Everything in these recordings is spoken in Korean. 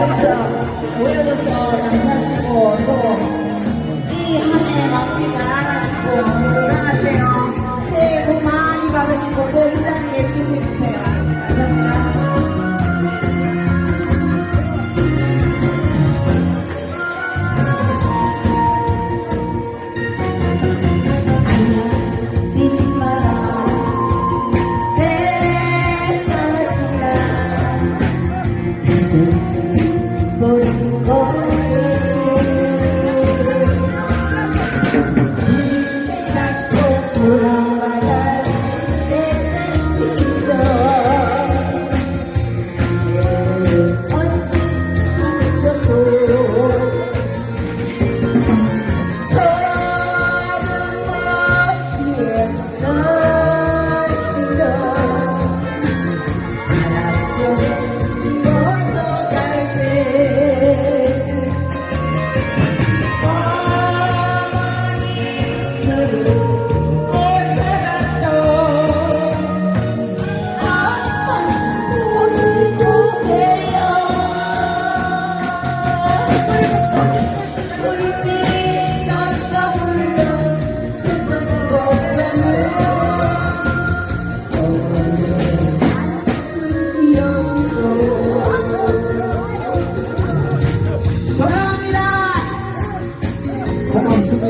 여기서 모여줘서 감사하시고 또 이 한 해 마무리 잘 하시고 Lord,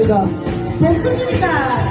감사합니다. 红中绿的